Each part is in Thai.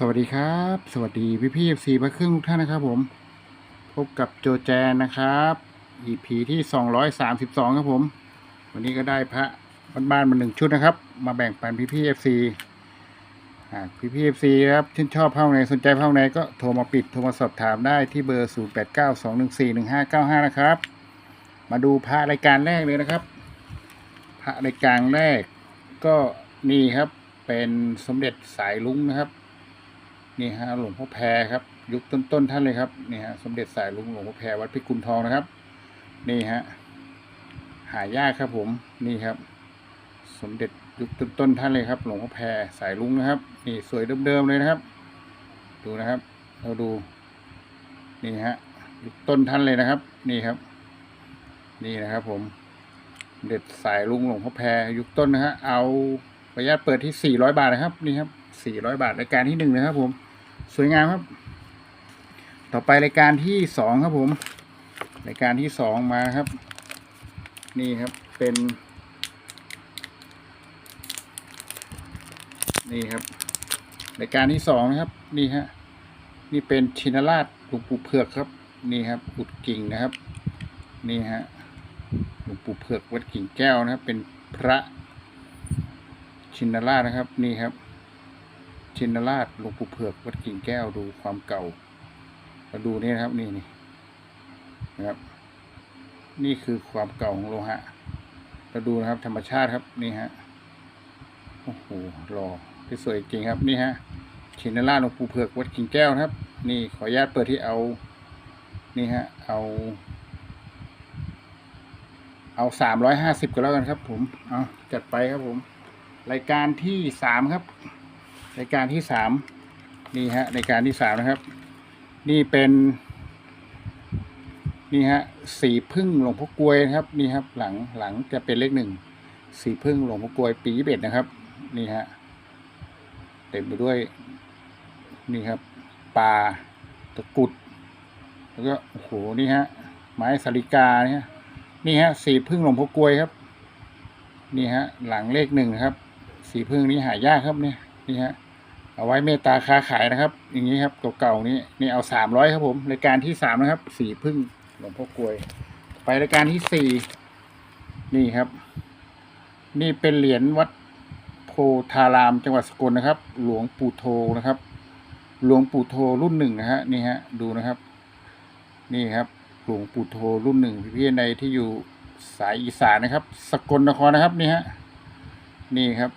สวัสดีครับ สวัสดีพี่พี่สีพระครื่งทุกท่านนะครับผม พบกับโจแจนนะครับ EP ที่232ครับผม วันนี้ก็ได้พระบ้านๆมาหนึ่งชุดนะครับ มาแบ่งปันพี่พี่เอฟซีหาพี่พี่เอฟซีครับชื่นชอบภาไหนสนใจภาไหนก็โทรมาปิดโทรมาสอบถามได้ที่เบอร์0892141595นะครับ มาดูพระรายการแรกเลยนะครับ พระรายการแรกก็นี่ครับเป็นสมเด็จสายลุงนะครับ นี่ฮะหลวงพ่อแพรครับ ยุคต้นๆท่านเลยครับนี่ฮะสมเด็จสายลุงหลวงพ่อแพรวัดพิกุลทองนะครับ นี่ฮะหายากครับผมนี่ครับ สมเด็จยุคต้นๆท่านเลยครับ หลวงพ่อแพรสายลุงนะครับ นี่สวยเดิมๆเลยนะครับ ดูนะครับ เราดู นี่ฮะยุคต้นท่านเลยนะครับ นี่ครับ นี่นะครับ ผมเด็ดสายลุงหลวงพ่อแพรยุคต้นนะฮะเอาขออนุญาตเปิดที่ 400 บาทนะครับ นี่ครับ 400 บาทรายการที่หนึ่งนะครับผม สวยงามครับ ต่อไปรายการที่สองครับผม รายการที่สองมาครับ นี่ครับเป็น นี่ครับ รายการที่สองนะครับ นี่ฮะนี่เป็นชินราชหลวงปู่เผือกครับ นี่ครับ อุดกิ่งนะครับ นี่ฮะหลวงปู่เผือกวัดกิ่งแก้วนะครับ เป็นพระชินราชนะครับ นี่ครับ ชินราชหลวงปู่เผือกวัดกิ่งแก้วดูความเก่ามาดูนี่นะครับนี่นี่นะครับ นี่คือความเก่าของโลหะเราดูนะครับ ธรรมชาติครับนี่ฮะโอ้โหรอที่สวยจริงครับนี่ฮะชินราชหลวงปู่เผือกวัดกิ่งแก้วนะครับ นี่ขออนุญาตเปิดที่เอา นี่ฮะเอา เอาสามร้อยห้าสิบก็แล้วกันครับ ผมเอาจัดไปครับผม รายการที่สามครับ รายการที่สามนี่ฮะรายการที่สามนะครับ นี่เป็นนี่ฮะสีพึ่งหลวงพ่อกลวยนะครับนี่ครับหลังหลังจะเป็นเลขหนึ่งสีพึ่งหลวงพ่อกลวยปีเบ็ดนะครับ นี่ฮะเต็มไปด้วยนี่ครับปลาตะกุด แล้วก็โอ้โหนี่ฮะไม้สาลิกาเนี่ยนี่ฮะสีพึ่งหลวงพ่อกลวยครับ นี่ฮะหลังเลขหนึ่งนะครับ สีพึ่งนี้หายากครับเนี่ยนี่ฮะ เอาไว้เมตตาค้าขายนะครับ อย่างนี้ครับเก่าๆนี้นี่เอาสามร้อยครับผมรายการที่สามนะครับสีพึ่งหลวงพ่อกลวย ไปรายการที่สี่นี่ครับ นี่เป็นเหรียญวัดโพธารามจังหวัดสกลนะครับ หลวงปู่โทนะครับ หลวงปู่โทรุ่นหนึ่งนะฮะนี่ฮะดูนะครับ นี่ครับหลวงปู่โทรุ่นหนึ่งพี่ๆในที่อยู่สายอีสานนะครับ สกลนครนะครับนี่ฮะนี่ครับ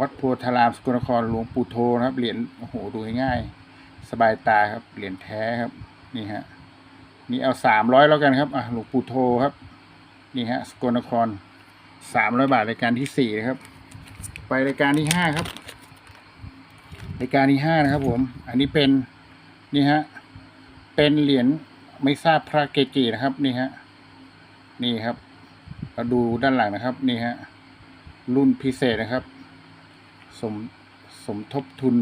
วัดโพธารามสกลนครหลวงปู่โทนะครับ เหรียญโอ้โหดูง่ายสบายตาครับ เหรียญแท้ครับ นี่ฮะนี่เอาสามร้อยแล้วกันครับอะหลวงปู่โทครับ นี่ฮะสกลนครสามร้อยบาทรายการที่สี่นะครับ ไปรายการที่ห้าครับรายการที่ห้านะครับ ผม อันนี้เป็นนี่ฮะเป็นเหรียญไม่ทราบพระเกจินะครับ นี่ฮะนี่ครับ เราดูด้านหลังนะครับ นี่ฮะรุ่นพิเศษนะครับ สมสมทบทุน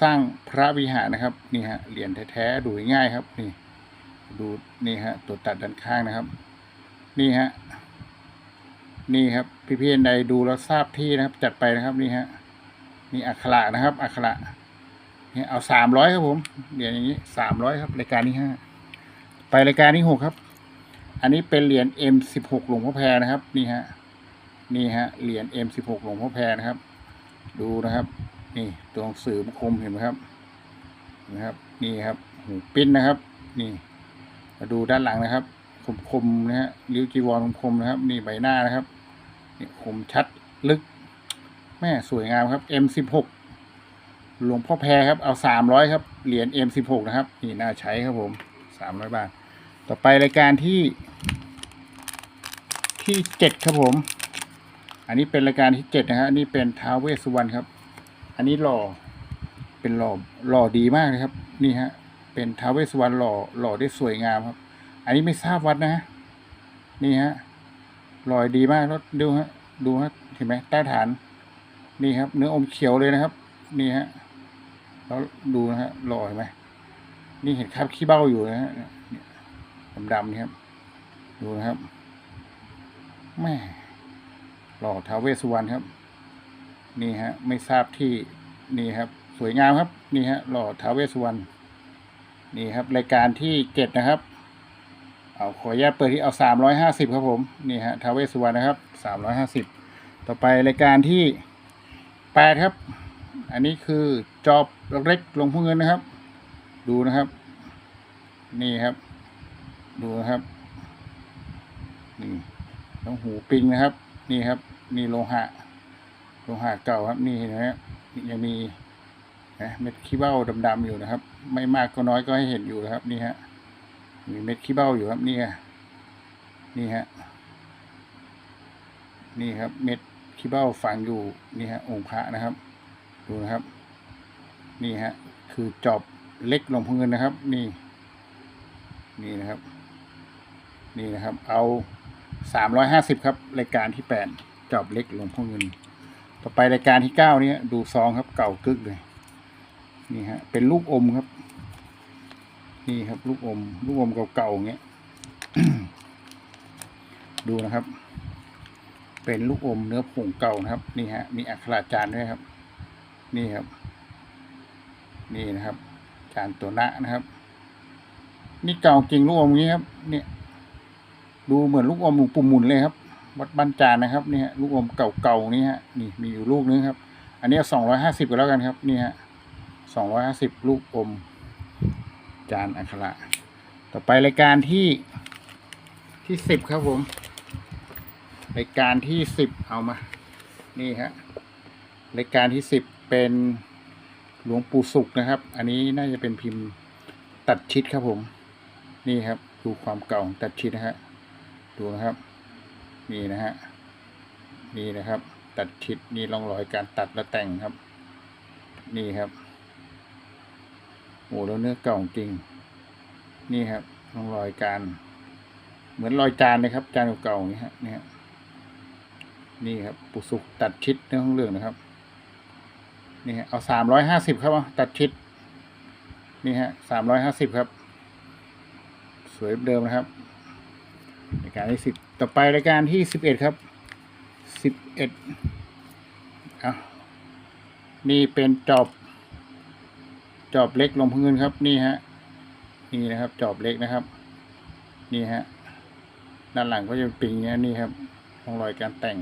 สร้างพระวิหารนะครับนี่ฮะเหรียญแท้ๆดูง่ายครับนี่ดูนี่ฮะตัวตัดด้านข้างนะครับ นี่ฮะนี่ครับพี่ๆใดดูแล้วทราบที่นะครับ จัดไปนะครับนี่ฮะนี่อักขระนะครับอักขระนี่เอาสามร้อยครับผมเหรียญอย่างนี้สามร้อยครับรายการที่ห้าไปรายการที่หกครับ อันนี้เป็นเหรียญ M16 หลวงพ่อแพรนะครับ นี่ฮะนี่ฮะเหรียญ M16 หลวงพ่อแพรนะครับ ดูนะครับ นี่ตัวหนังสื่อคมเห็นไหมครับนะครับ นี่ครับหูปิ้นนะครับ นี่มาดูด้านหลังนะครับ คมคมนะฮะริ้วจีวรคมคมนะครับ นี่ใบหน้านะครับนี่คมชัดลึก แม่สวยงามครับ M16 หลวงพ่อแพรครับ เอาสามร้อยครับ เหรียญ M16 นะครับ นี่น่าใช้ครับผมสามร้อยบาท ต่อไปรายการที่ที่เจ็ดครับผม อันนี้เป็นรายการที่เจ็ดนะฮะอันนี้เป็นท้าวเวสสุวรรณครับ อันนี้หล่อเป็นหล่อหล่อดีมากเลยครับ นี่ฮะ เป็นท้าวเวสสุวรรณหล่อหล่อได้สวยงามครับ อันนี้ไม่ทราบวัดนะ นี่ฮะหล่อดีมากแล้วดูฮะดูฮะเห็นไหมใต้ฐาน นี่ครับ เนื้ออมเขียวเลยนะครับ นี่ฮะแล้วดูนะฮะหล่อเห็นไหมนี่เห็นคราบขี้เบ้าอยู่นะฮะเนี่ยดำๆนี่ครับ ดูนะครับแม่ หล่อท้าวเวสสุวรรณครับ นี่ฮะ ไม่ทราบที่นี่ครับ สวยงามครับ นี่ฮะ หล่อท้าวเวสสุวรรณนี่ครับ รายการที่เจ็ดนะครับ เอาขออนุญาตเปิดที่เอาสามร้อยห้าสิบครับผมนี่ฮะท้าวเวสสุวรรณนะครับสามร้อยห้าสิบต่อไปรายการที่แปดครับ อันนี้คือจอบเล็กลงพ่อเงินนะครับ ดูนะครับ นี่ครับ ดูนะครับนี่ต้องหูปิงนะครับ นี่ครับนี่โลหะโลหะเก่าครับนี่เห็นไหมยังมีนะเม็ดขี้เบ้าดำๆอยู่นะครับ ไม่มากก็น้อยก็ให้เห็นอยู่นะครับ นี่ฮะมีเม็ดขี้เบ้าอยู่ครับนี่ฮะนี่ฮะนี่ครับ เม็ดขี้เบ้าฝังอยู่นี่ฮะองค์พระนะครับ ดูนะครับ นี่ฮะคือจอบเล็กหลวงพ่อเงินนะครับ นี่ นี่นะครับ นี่นะครับ เอา สามร้อยห้าสิบครับ รายการที่แปดจอบเล็กหลวงพ่อเงิน ต่อไปรายการที่เก้านี้ดูซองครับเก่ากึกเลย นี่ฮะ เป็นลูกอมครับ นี่ครับ ลูกอม ลูกอมเก่าๆอย่างเงี้ย ดูนะครับ เป็นลูกอมเนื้อผงเก่านะครับ นี่ฮะ มีอักขระจานด้วยครับ นี่ครับ นี่นะครับ จานตัวนะนะครับ นี่เก่าจริงลูกอมอย่างนี้ครับ เนี่ย ดูเหมือนลูกอมหลวงปู่หมุนเลยครับ วัดบ้านจานนะครับนี่ฮะลูกอมเก่าๆนี่ฮะนี่มีอยู่ลูกนึงครับ อันนี้สองร้อยห้าสิบก็แล้วกันครับนี่ฮะสองร้อยห้าสิบลูกอม จานอัคระ ต่อไปรายการที่ที่สิบครับผมรายการที่สิบเอามา นี่ฮะรายการที่สิบเป็นหลวงปู่สุขนะครับ อันนี้น่าจะเป็นพิมพ์ตัดชิดครับผม นี่ครับ ดูความเก่าของตัดชิดนะฮะ ดูนะครับ นี่นะฮะนี่นะครับ ตัดชิดนี่ร่องรอยการตัดและแต่งครับ นี่ครับโอ้แล้วเนื้อเก่าจริง นี่ครับร่องรอยการ เหมือนรอยจานเลยครับ จานเก่าๆอย่างนี้ฮะนี่ฮะนี่ครับปุสุกตัดชิดเนื้อของเรื่องนะครับ นี่ฮะเอาสามร้อยห้าสิบครับเอาตัดชิด นี่ฮะสามร้อยห้าสิบครับ สวยเดิมนะครับ รายการที่สิบต่อไปรายการที่สิบเอ็ดครับสิบเอ็ดอะนี่เป็นจอบ จอบเล็กลงพื้นครับ นี่ฮะนี่นะครับ จอบเล็กนะครับ นี่ฮะด้านหลังก็จะเป็นปิงนี้นี่ครับร่องรอยการแต่ง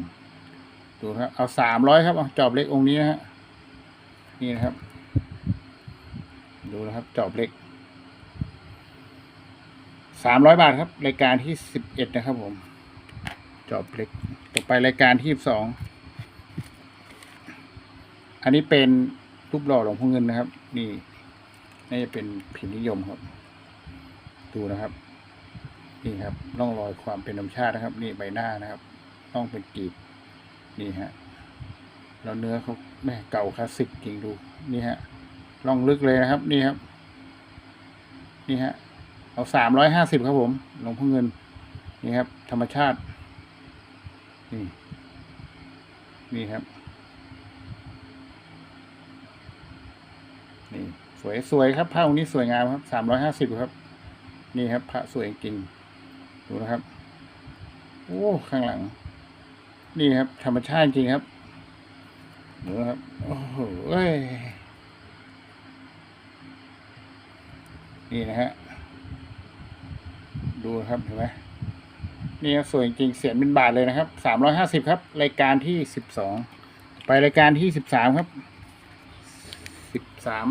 ดูครับเอาสามร้อยครับเอาจอบเล็กองค์นี้นะฮะนี่นะครับ ดูนะครับจอบเล็ก สามร้อยบาทครับ รายการที่สิบเอ็ดนะครับผม จอบเล็กต่อไปรายการที่สองอันนี้เป็นรูปหล่อหลวงพ่อเงินนะครับ นี่น่าจะเป็นพิมพ์นิยมครับ ดูนะครับ นี่ครับร่องรอยความเป็นธรรมชาตินะครับ นี่ใบหน้านะครับต้องเป็นกรีบนี่ฮะแล้วเนื้อเขาแม่เก่าคลาสสิกจริงดู นี่ฮะร่องลึกเลยนะครับ นี่ครับ นี่ฮะ เอาสามร้อยห้าสิบครับผมหลวงพ่อเงิน นี่ครับ ธรรมชาติ นี่ นี่ครับ นี่ สวยสวยครับผ้าองค์นี้สวยงามครับสามร้อยห้าสิบครับ นี่ครับ พระสวยจริง ดูนะครับ โอ้ ข้างหลัง นี่ครับ ธรรมชาติจริงครับดูนะครับ โอ้โหเอ้ยนี่นะฮะ ดูครับเห็นไหมนี่ครับสวยจริงเสียนเป็นบาทเลยนะครับสามร้อยห้าสิบครับ รายการที่สิบสองไปรายการที่สิบสามครับสิบสาม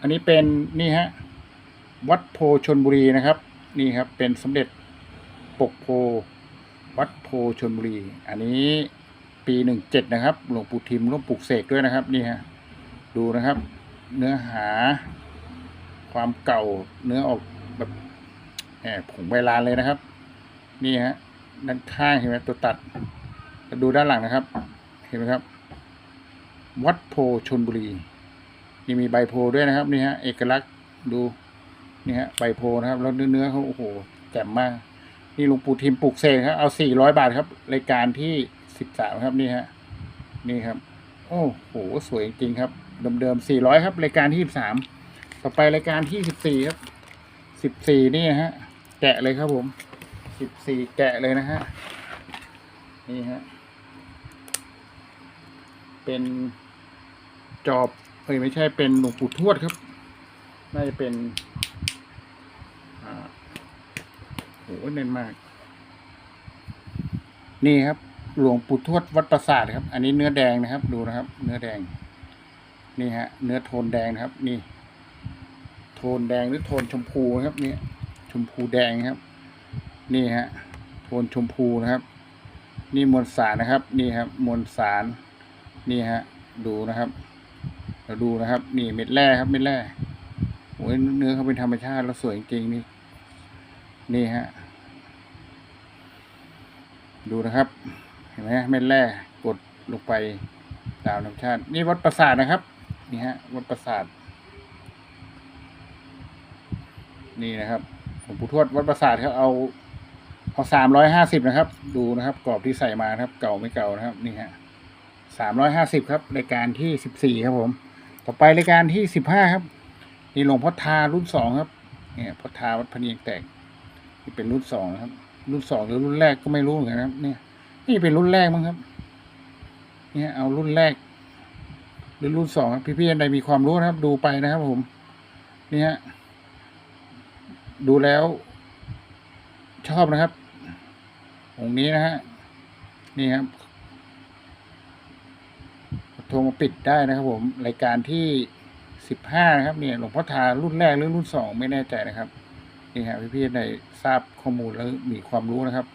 อันนี้เป็นนี่ฮะวัดโพชนบุรีนะครับ นี่ครับเป็นสมเด็จปกโพวัดโพชนบุรี อันนี้ปีหนึ่งเจ็ดนะครับ หลวงปู่ทิมร่วมปลูกเสกด้วยนะครับ นี่ฮะดูนะครับ เนื้อหาความเก่าเนื้อออก แบบแอบผงใบลานเลยนะครับ นี่ฮะ ด้านข้างเห็นไหมตัวตัดแล้วดูด้านหลังนะครับ เห็นไหมครับ วัดโพชนบุรีนี่มีใบโพด้วยนะครับนี่ฮะเอกลักษณ์ดูนี่ฮะใบโพนะครับ แล้วเนื้อเขาโอ้โหแจ่มมาก นี่หลวงปู่ทิมปลูกเสกครับเอาสี่ร้อยบาทครับรายการที่สิบสามครับนี่ฮะนี่ครับ โอ้โหสวยจริงครับเดิมๆสี่ร้อยครับรายการที่สิบสามต่อไปรายการที่สิบสี่ครับ สิบสี่นี่ฮะ แกะเลยครับผมสิบสี่แกะเลยนะฮะ นี่ฮะ เป็นจอบเอ้ยไม่ใช่เป็นหลวงปู่ทวดครับ น่าจะเป็นอ่าโหเน้นมาก นี่ครับ หลวงปู่ทวดวัดประสาทครับ อันนี้เนื้อแดงนะครับ ดูนะครับ เนื้อแดง นี่ฮะ เนื้อโทนแดงนะครับ นี่ โทนแดงหรือโทนชมพูครับเนี่ยชมพูแดงครับ นี่ฮะโทนชมพูนะครับ นี่มวลสารนะครับ นี่ครับมวลสารนี่ฮะดูนะครับ เราดูนะครับ นี่เม็ดแร่ครับเม็ดแร่โอ้ยเนื้อเขาเป็นธรรมชาติแล้วสวยจริงๆนี่นี่ฮะดูนะครับเห็นไหมเม็ดแร่กดลงไปตามธรรมชาติ นี่วัดประสาทนะครับ นี่ฮะวัดประสาท นี่นะครับหลวงปู่ทวดวัดประสาทครับเอาเอาสามร้อยห้าสิบนะครับ ดูนะครับ กรอบที่ใส่มานะครับ เก่าไม่เก่านะครับ นี่ฮะสามร้อยห้าสิบครับรายการที่สิบสี่ครับผม ต่อไปรายการที่สิบห้าครับนี่หลวงพ่อทารุ่นสองครับเนี่ยพ่อทาวัดพะเนียงแตกนี่เป็นรุ่นสองนะครับ รุ่นสองหรือรุ่นแรกก็ไม่รู้เหมือนกันครับ เนี่ย นี่เป็นรุ่นแรกมั้งครับ เนี่ยเอารุ่นแรก หรือรุ่นสองครับพี่ๆใดมีความรู้นะครับ ดูไปนะครับผมนี่ฮะ ดูแล้ว ชอบนะครับ องค์นี้นะฮะ นี่ครับโทรมาปิดได้นะครับผม รายการที่สิบห้านะครับ เนี่ยหลวงพ่อทารุ่นแรกหรือรุ่นสองไม่แน่ใจนะครับ นี่ฮะพี่ๆในทราบข้อมูลแล้วมีความรู้นะครับ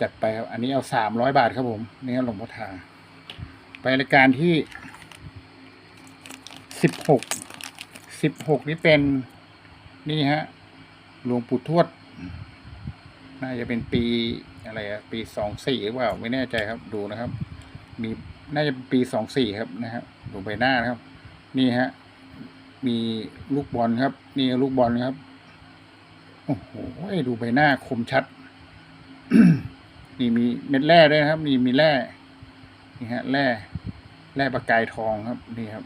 จัดไปครับอันนี้เอาสามร้อยบาทครับผม นี่ครับหลวงพ่อทา ไปรายการที่สิบหกสิบหกนี่เป็นนี่ฮะ หลวงปู่ทวด น่าจะเป็นปีอะไรอะปีสองสี่หรือเปล่าไม่แน่ใจครับดูนะครับ มีน่าจะเป็นปีสองสี่ครับนะครับดูใบหน้านะครับ นี่ฮะ มีลูกบอลครับ นี่ลูกบอลครับโอ้โหดูใบหน้าคมชัด นี่มีเม็ดแร่ด้วยครับ นี่มีแร่นี่ฮะแร่แร่ประกายทองครับ นี่ครับ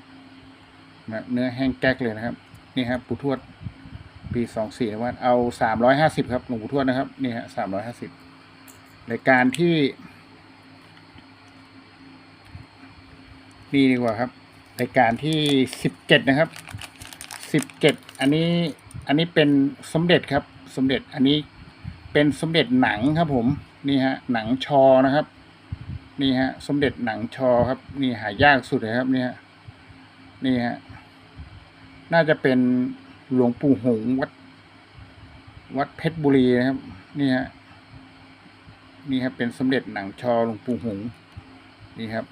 เนื้อแห้งแก๊กเลยนะครับ นี่ครับปูทวด ปีสองสี่นะวันเอาสามร้อยห้าสิบครับหลวงปู่ทวดนะครับนี่ฮะสามร้อยห้าสิบรายการที่นี่ดีกว่าครับรายการที่สิบเจ็ดนะครับสิบเจ็ดอันนี้อันนี้เป็นสมเด็จครับ สมเด็จอันนี้เป็นสมเด็จหนังครับผมนี่ฮะหนังชอนะครับนี่ฮะสมเด็จหนังชอครับ นี่หายากสุดเลยครับนี่ฮะนี่ฮะน่าจะเป็น หลวงปู่หงวัด วัดเพชรบุรีนะครับ นี่ฮะนี่ครับเป็นสมเด็จหนังชอหลวงปู่หงนี่ครับ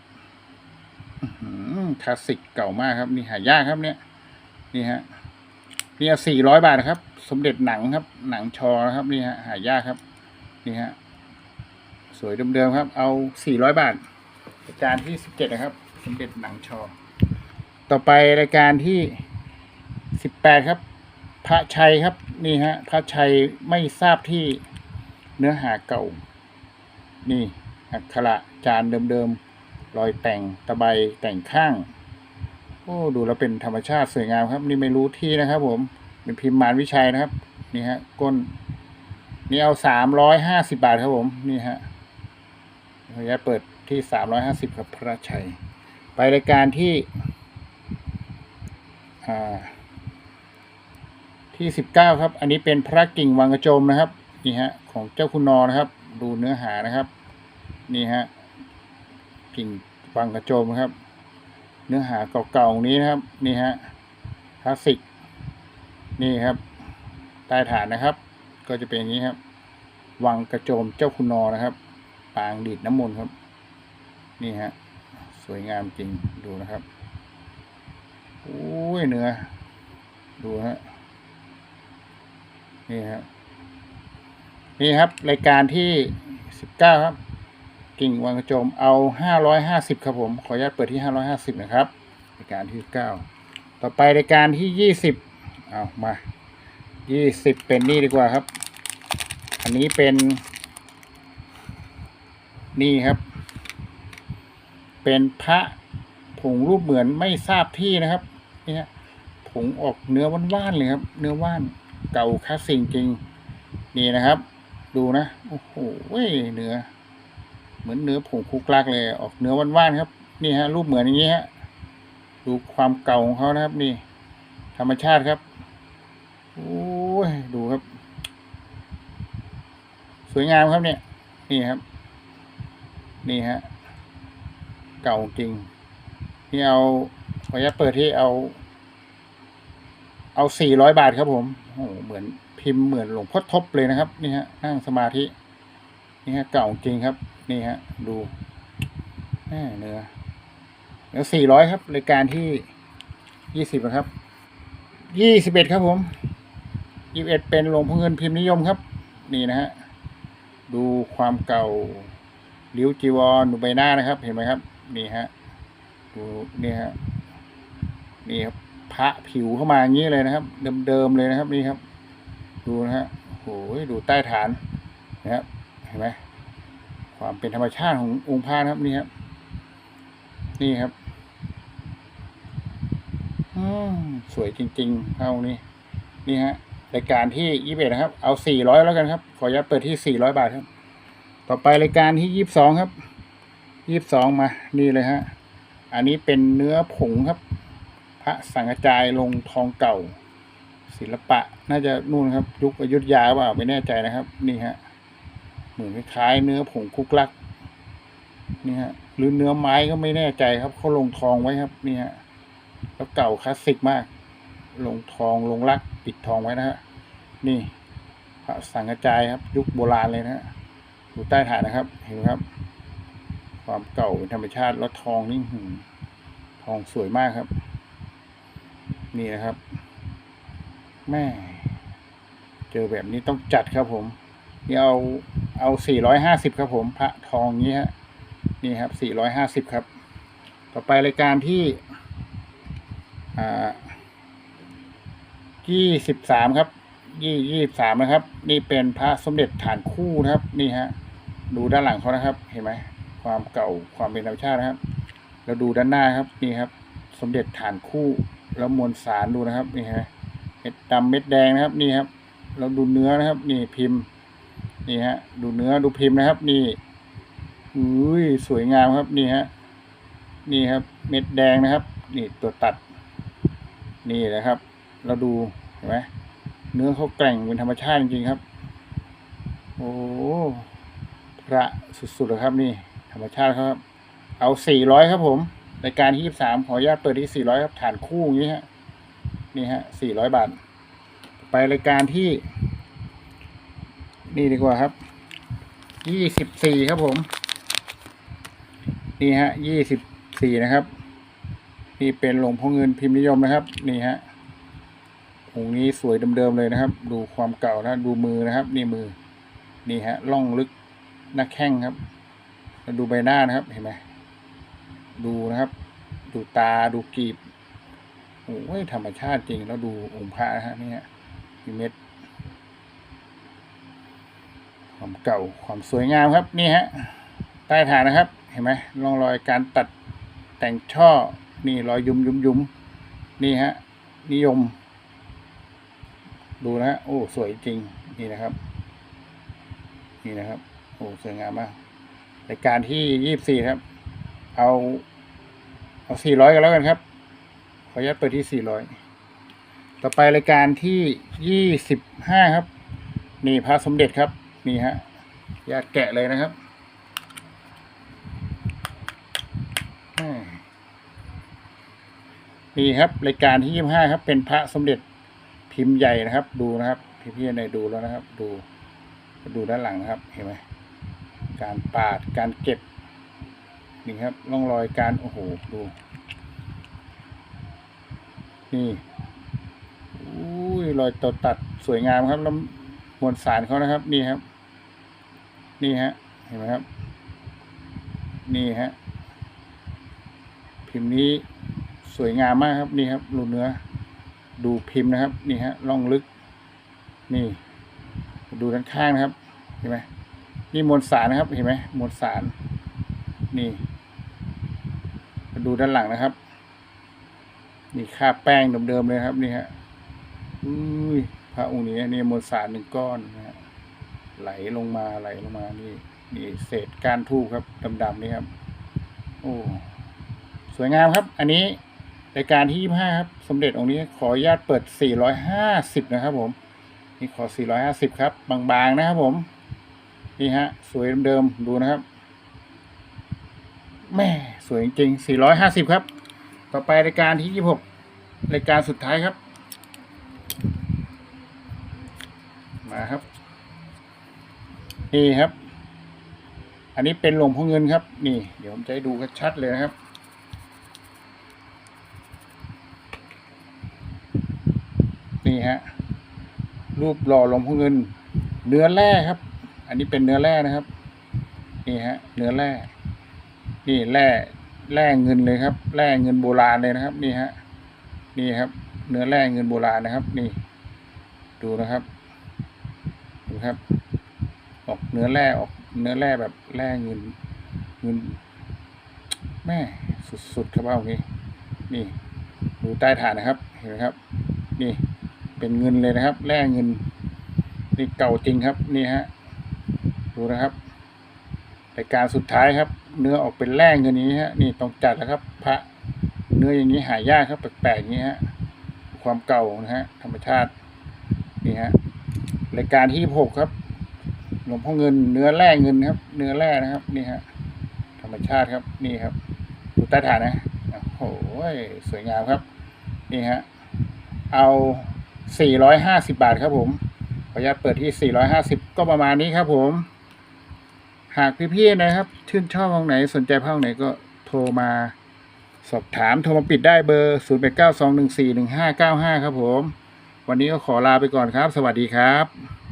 คลาสสิกเก่ามากครับ นี่หายากครับ เนี่ย นี่ฮะนี่สี่ร้อยบาทครับ สมเด็จหนังครับ หนังชอครับนี่ฮะหายากครับ นี่ฮะสวยเดิมๆครับ เอาสี่ร้อยบาทรายการที่สิบเจ็ดนะครับ สมเด็จหนังชอ ต่อไปรายการที่ สิบแปดครับ พระชัยครับนี่ฮะพระชัยไม่ทราบที่เนื้อหาเก่า นี่อักขระจานเดิมๆรอยแต่งตะไบแต่งข้าง โอ้ดูแล้วเป็นธรรมชาติสวยงามครับ นี่ไม่รู้ที่นะครับ ผมเป็นพิมพ์มารวิชัยนะครับ นี่ฮะก้น นี่เอาสามร้อยห้าสิบาทครับผมนี่ฮะขออนุญาตเปิดที่สามร้อยห้าสิบครับพระชัย ไปรายการที่อ่า ที่สิบเก้าครับ อันนี้เป็นพระกิ่งวังกระโจมนะครับนี่ฮะของเจ้าคุณนอนะครับ ดูเนื้อหานะครับ นี่ฮะกิ่งวังกระโจมนะครับ เนื้อหาเก่าๆนี้นะครับ นี่ฮะคลาสสิก นี่ครับใต้ฐานนะครับ ก็จะเป็นอย่างนี้ครับ วังกระโจมเจ้าคุณนอนะครับปางดีดน้ำมนต์ครับ นี่ฮะสวยงามจริงดูนะครับโอ้ยเนื้อดูฮะ นี่ครับนี่ครับ รายการที่สิบเก้าครับกิ่งวังกระโจมเอาห้าร้อยห้าสิบครับผม ขออนุญาตเปิดที่ห้าร้อยห้าสิบนะครับ รายการที่เก้าต่อไปรายการที่ยี่สิบเอามายี่สิบเป็นนี่ดีกว่าครับ อันนี้เป็นนี่ครับ เป็นพระผงรูปเหมือนไม่ทราบที่นะครับนี่ฮะผงออกเนื้อว่านๆเลยครับ เนื้อว่าน เก่าคลาสสิกจริงนี่นะครับ ดูนะ โอ้โหเนื้อ เหมือนเนื้อผงคุกลักเลย ออกเนื้อว่านๆครับ นี่ฮะ รูปเหมือนอย่างนี้ฮะ ดูความเก่าของเขานะครับ นี่ ธรรมชาติครับ โอ้ย ดูครับ สวยงามครับเนี่ย นี่ครับ นี่ฮะ เก่าจริงนี่เอาขออนุญาตเปิดที่เอา เอาสี่ร้อยบาทครับผมโอ้โหเหมือนพิมพ์เหมือนหลวงพ่อทบเลยนะครับ นี่ฮะนั่งสมาธิ นี่ฮะเก่าจริงครับ นี่ฮะ ดูแม่เนื้อแล้วสี่ร้อยครับรายการที่ยี่สิบนะครับยี่สิบเอ็ดครับผมยี่สิบเอ็ดเป็นหลวงพ่อเงินพิมพ์นิยมครับ นี่นะฮะดูความเก่าริ้วจีวรดูใบหน้านะครับ เห็นไหมครับ นี่ฮะดูนี่ฮะนี่ครับ พระผิวเข้ามาอย่างนี้เลยนะครับ เดิมๆเลยนะครับนี่ครับ ดูนะฮะโอ้ยดูใต้ฐานนะครับเห็นไหมความเป็นธรรมชาติขององค์พระนะครับนี่ครับนี่ครับอืมสวยจริงๆเอานี่นี่ฮะรายการที่ยี่สิบเอ็ดนะครับ เอาสี่ร้อยแล้วกันครับ ขออนุญาตเปิดที่สี่ร้อยบาทครับ ต่อไปรายการที่ยี่สิบสองครับยี่สิบสองมา นี่เลยฮะ อันนี้เป็นเนื้อผงครับ พระสังฆจายลงทองเก่า ศิลปะ น่าจะนู่นครับยุคอยุธยาเปล่าไม่แน่ใจนะครับ นี่ฮะเหมือนคล้ายเนื้อผงคุกลักนี่ฮะหรือเนื้อไม้ก็ไม่แน่ใจครับเขาลงทองไว้ครับนี่ฮะแล้วเก่าคลาสสิกมาก ลงทองลงลักปิดทองไว้นะฮะนี่พระสังฆจายครับ ยุคโบราณเลยนะฮะดูใต้ฐานนะครับ เห็นไหมครับ ความเก่าเป็นธรรมชาติแล้วทองนี่หืมทองสวยมากครับ นี่นะครับ แม่ เจอแบบนี้ต้องจัดครับผมนี่เอาเอาสี่ร้อยห้าสิบครับผมพระทองนี้ฮะนี่ครับสี่ร้อยห้าสิบครับ ต่อไปรายการที่อ่ายี่สิบสามครับยี่ยี่สิบสามนะครับ นี่เป็นพระสมเด็จฐานคู่นะครับ นี่ฮะดูด้านหลังเขานะครับ เห็นไหมความเก่าความเป็นธรรมชาตินะครับ แล้วดูด้านหน้าครับ นี่ครับ สมเด็จฐานคู่ แล้วมวลสารดูนะครับนี่ฮะเม็ดดำเม็ดแดงนะครับนี่ครับ เราดูเนื้อนะครับ นี่พิมพ์นี่ฮะดูเนื้อดูพิมพ์นะครับ นี่อุ้ยสวยงามครับนี่ฮะนี่ครับ เม็ดแดงนะครับ นี่ตัวตัด นี่นะครับ เราดูเห็นไหมเนื้อเขาแกร่งเป็นธรรมชาติจริงๆครับ โอ้พระสุดๆเลยครับ นี่ ธรรมชาติครับ เอาสี่ร้อยครับผม รายการที่ยี่สามขออนุญาตเปิดที่สี่ร้อยครับฐานคู่อย่างนี้ฮะนี่ฮะสี่ร้อยบาท ไปรายการที่ นี่ดีกว่าครับยี่สิบสี่ครับผม นี่ฮะยี่สิบสี่นะครับ นี่เป็นหลวงพ่อเงินพิมพ์นิยมนะครับ นี่ฮะองค์นี้สวยเดิมๆเลยนะครับ ดูความเก่านะดูมือนะครับ นี่มือ นี่ฮะล่องลึกหน้าแข้งครับแล้วดูใบหน้านะครับเห็นไหม ดูนะครับ ดูตาดูกรีบโอ้ยธรรมชาติจริงแล้วดูองค์พระนะฮะนี่ฮะมีเม็ด ความเก่าความสวยงามครับนี่ฮะใต้ฐานนะครับ เห็นไหมร่องรอยการตัดแต่งช่อ นี่รอยยุมยุมยุมนี่ฮะนิยม ดูนะฮะโอ้สวยจริงนี่นะครับ นี่นะครับโอ้สวยงามมากรายการที่ยี่บสี่ครับ เอาเอาสี่ร้อยกันแล้วกันครับ ขออนุญาตเปิดที่สี่ร้อยต่อไปรายการที่ยี่สิบห้าครับ นี่พระสมเด็จครับ นี่ฮะญาติแกะเลยนะครับนี่ครับรายการที่ยี่ห้าครับ เป็นพระสมเด็จพิมพ์ใหญ่นะครับ ดูนะครับ พี่พี่ในดูแล้วนะครับ ดู ดูด้านหลังนะครับ เห็นไหมการปาดการเก็บ นี่ครับร่องรอยการ โอ้โห ดู นี่อุ้ยรอยตดตัดสวยงามครับแล้วมวลสารเขานะครับ นี่ครับ นี่ฮะ เห็นไหมครับ นี่ฮะ พิมพ์นี้สวยงามมากครับ นี่ครับรูเนื้อ ดูพิมพ์นะครับ นี่ฮะล่องลึก นี่ ดูด้านข้างนะครับ เห็นไหมนี่มวลสารนะครับ เห็นไหมมวลสารนี่ ดูด้านหลังนะครับ นี่คราแป้งเดิมๆเลยครับนี่ฮะอุ้ยพระองค์นี้นี่มวลสารหนึ่งก้อนนะฮะไหลลงมาไหลลงมานี่นี่เศษก้านทูบครับดำๆนี่ครับ โอ้สวยงามครับ อันนี้รายการที่ยี่ห้าครับ สมเด็จองค์นี้ขออนุญาตเปิดสี่ร้อยห้าสิบนะครับผม นี่ขอสี่ร้อยห้าสิบครับ บางๆ นะครับผม นี่ฮะ สวยเดิมๆ ดูนะครับ แม่ สวยจริงๆสี่ร้อยห้าสิบครับ ต่อไปรายการที่ยี่หกรายการสุดท้ายครับ มาครับ นี่ครับ อันนี้เป็นหลวงพ่อเงินครับ นี่ เดี๋ยวผมจะให้ดูชัดเลยนะครับนี่ฮะรูปหล่อหลวงพ่อเงิน เนื้อแร่ครับ อันนี้เป็นเนื้อแร่นะครับ นี่ฮะ เนื้อแร่ นี่แร่แร่เงินเลยครับ แร่เงินโบราณเลยนะครับ นี่ฮะนี่ครับ เนื้อแร่เงินโบราณนะครับ นี่ ดูนะครับดูครับ ออกเนื้อแร่ออกเนื้อแร่แบบแร่เงินเงินแม่สุดๆครับเอางี้นี่ดูใต้ฐานนะครับ เห็นไหมครับ นี่เป็นเงินเลยนะครับ แร่เงินนี่เก่าจริงครับ นี่ฮะดูนะครับ รายการสุดท้ายครับ เนื้อออกเป็นแร่เงินนี้ฮะนี่ต้องจัดแล้วครับ พระเนื้ออย่างนี้หายากครับแปลกๆอย่างนี้ฮะความเก่านะฮะธรรมชาตินี่ฮะรายการที่หกครับหลวงพ่อเงินเนื้อแร่เงินครับ เนื้อแร่นะครับนี่ฮะธรรมชาติครับนี่ครับดูใต้ฐานนะโอ้โหสวยงามครับนี่ฮะเอา450 บาทครับผมขออนุญาตเปิดที่ 450 ก็ประมาณนี้ครับผม หากพี่ๆนะครับ ชื่นชอบห้องไหนสนใจห้องไหนก็โทรมาสอบถามโทรมาปิดได้เบอร์ 0892141595 ครับผม วันนี้ก็ขอลาไปก่อนครับ สวัสดีครับ